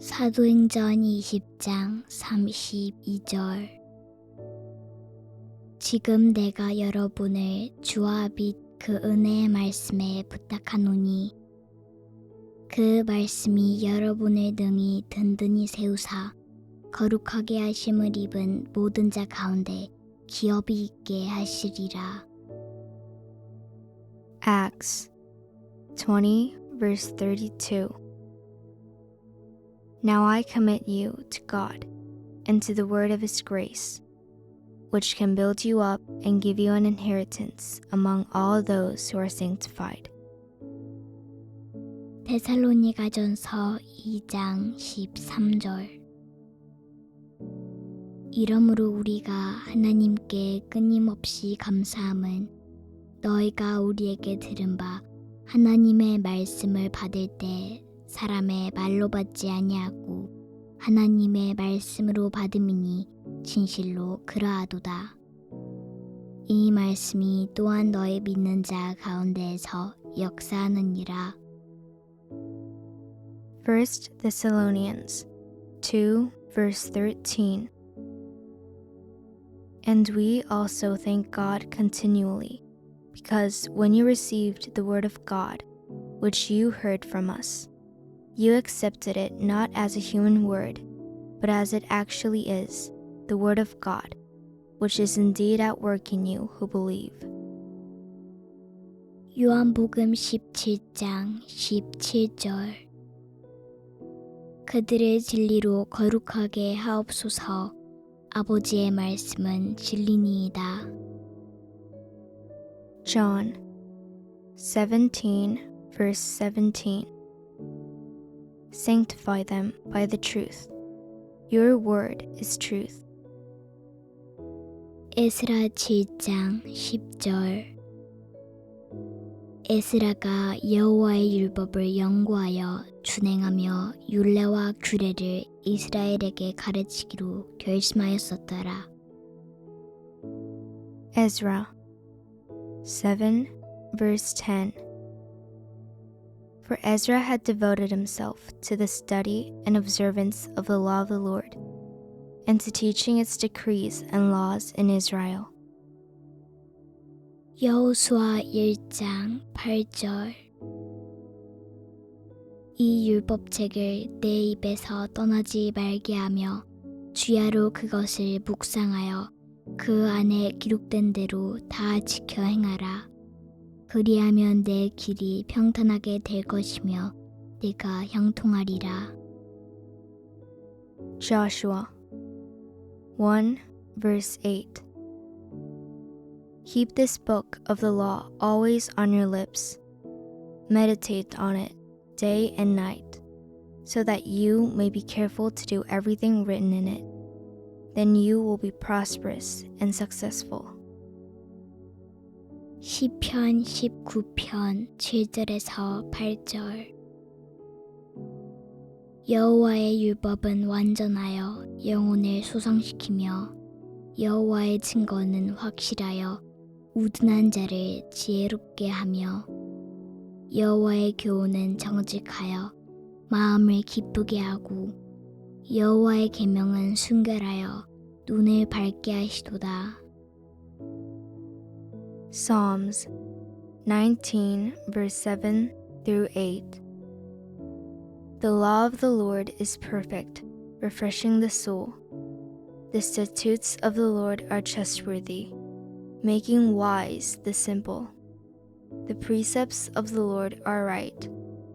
사도행전 20장 32절 지금 내가 여러분을 주와 및그 은혜의 말씀에 부탁하노니 그 말씀이 여러분을 능히 든든히 세우사 거룩하게 하심을 입은 모든 자 가운데 기업이 있게 하시리라. Acts 20, verse 32. Now I commit you to God and to the word of his grace, which can build you up and give you an inheritance among all those who are sanctified. 데살로니가전서 2장 13절 이러므로 우리가 하나님께 끊임없이 감사함은 너희가 우리에게 들은 바 하나님의 말씀을 받을 때 사람의 말로 받지 아니하고 하나님의 말씀으로 받음이니 진실로 그러하도다. 이 말씀이 또한 너희 믿는 자 가운데에서 역사하느니라. 1 Thessalonians 2, verse 13. And we also thank God continually, because when you received the word of God, which you heard from us, you accepted it not as a human word, but as it actually is, the word of God, which is indeed at work in you who believe. 요한복음 17장 17절 그들을 진리로 거룩하게 하옵소서 아버지의 말씀은 진리니이다. John 17, verse 17. Sanctify them by the truth. Your word is truth. 에스라 7장 10절 에스라가 여호와의 율법을 연구하여 준행하며 율례와 규례를 이스라엘에게 가르치기로 결심하였었더라. Ezra 7, verse 10. For Ezra had devoted himself to the study and observance of the law of the Lord, and to teaching its decrees and laws in Israel. 여호수아 1장 8절 이 율법책을 내 입에서 떠나지 말게 하며 주야로 그것을 묵상하여 그 안에 기록된 대로 다 지켜 행하라. 그리하면 내 길이 평탄하게 될 것이며 내가 형통하리라. Joshua 1, verse 8. Keep this book of the law always on your lips. Meditate on it day and night, so that you may be careful to do everything written in it. Then you will be prosperous and successful. 시편 19편 7절에서 8절 여호와의 율법은 완전하여 영혼을 소성시키며 여호와의 증거는 확실하여 우둔한 자를 지혜롭게 하며 여호와의 교훈은 정직하여 마음을 기쁘게 하고 여호와의 계명은 순결하여 눈을 밝게 하시도다. Psalms 19, verse 7 through 8. The law of the Lord is perfect, refreshing the soul. The statutes of the Lord are trustworthy, making wise the simple. The precepts of the Lord are right,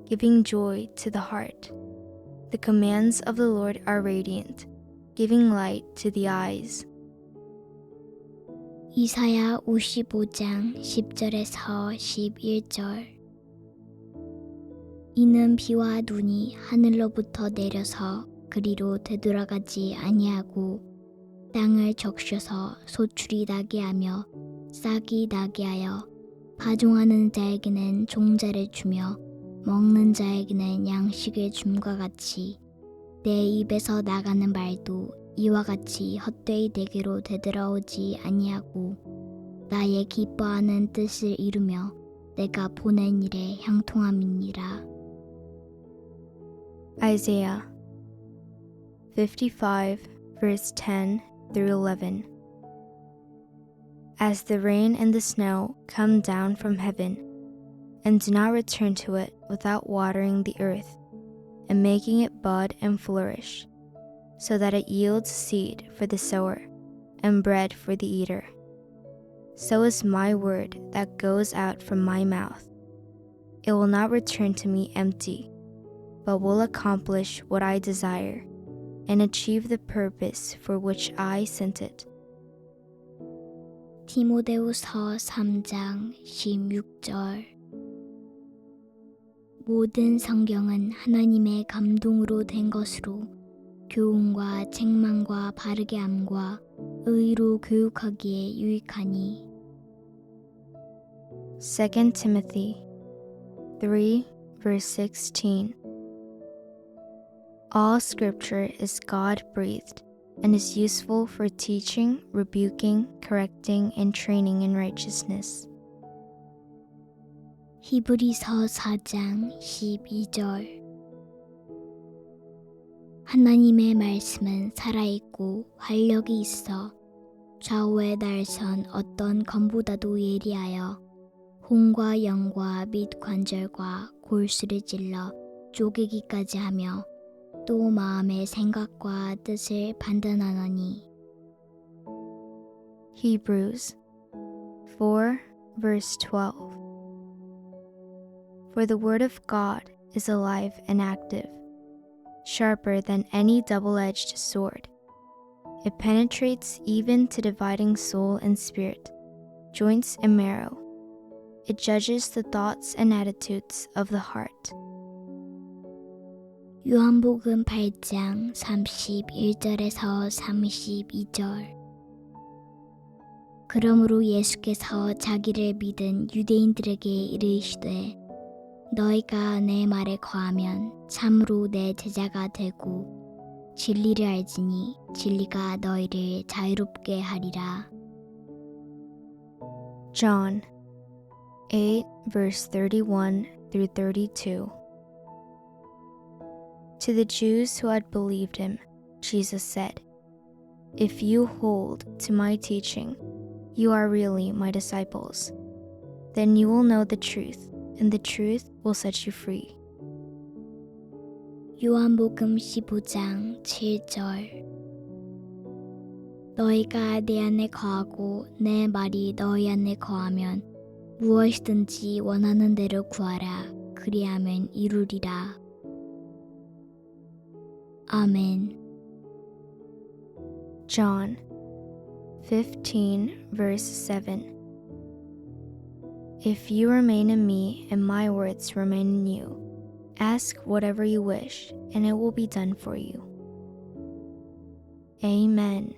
giving joy to the heart. The commands of the Lord are radiant, giving light to the eyes. 이사야 55장 10절에서 11절. 이는 비와 눈이 하늘로부터 내려서 그리로 되돌아가지 아니하고 땅을 적셔서 소출이 나게 하며 싹이 나게 하여 파종하는 자에게는 종자를 주며 먹는 자에게는 양식을 줌과 같이 내 입에서 나가는 말도 이와 같이 헛되이 내게로 되돌아오지 아니하고 나의 기뻐하는 뜻을 이루며 내가 보낸 일에 형통함이니라. Isaiah 55, verse 10 through 11. As the rain and the snow come down from heaven, and do not return to it without watering the earth, and making it bud and flourish, so that it yields seed for the sower, and bread for the eater. So is my word that goes out from my mouth. It will not return to me empty, but will accomplish what I desire, and achieve the purpose for which I sent it. 디모데후서 3장 16절 모든 성경은 하나님의 감동으로 된 것으로 교훈과 책망과 바르게 함과 의로 교육하기에 유익하니 2 Timothy 3, verse 16. All scripture is God breathed and is useful for teaching, rebuking, correcting, and training in righteousness. 히브리서 4장 12절 하나님의 말씀은 살아있고 활력이 있어 좌우에 날선 어떤 검보다도 예리하여 혼과 영과 및 관절과 골수를 찔러 쪼개기까지 하며 또 마음의 생각과 뜻을 판단하노니 Hebrews 4, verse 12. For the word of God is alive and active, sharper than any double edged sword. It penetrates even to dividing soul and spirit, joints and marrow. It judges the thoughts and attitudes of the heart. 요한복음 8장 31절에서 32절 그러므로 예수께서 자기를 믿은 유대인들에게 이르시되 너희가 내 말에 거하면 참으로 내 제자가 되고 진리를 알지니 진리가 너희를 자유롭게 하리라 John 8, verse 31 through 32. To the Jews who had believed him, Jesus said, If you hold to my teaching, you are really my disciples. Then you will know the truth, and the truth will set you free. 요한복음 15장 7절 너희가 내 안에 거하고 내 말이 너희 안에 거하면 무엇이든지 원하는 대로 구하라 그리하면 이루리라 아멘 John 15, verse 7. if you remain in me and my words remain in you, ask whatever you wish, and it will be done for you. Amen.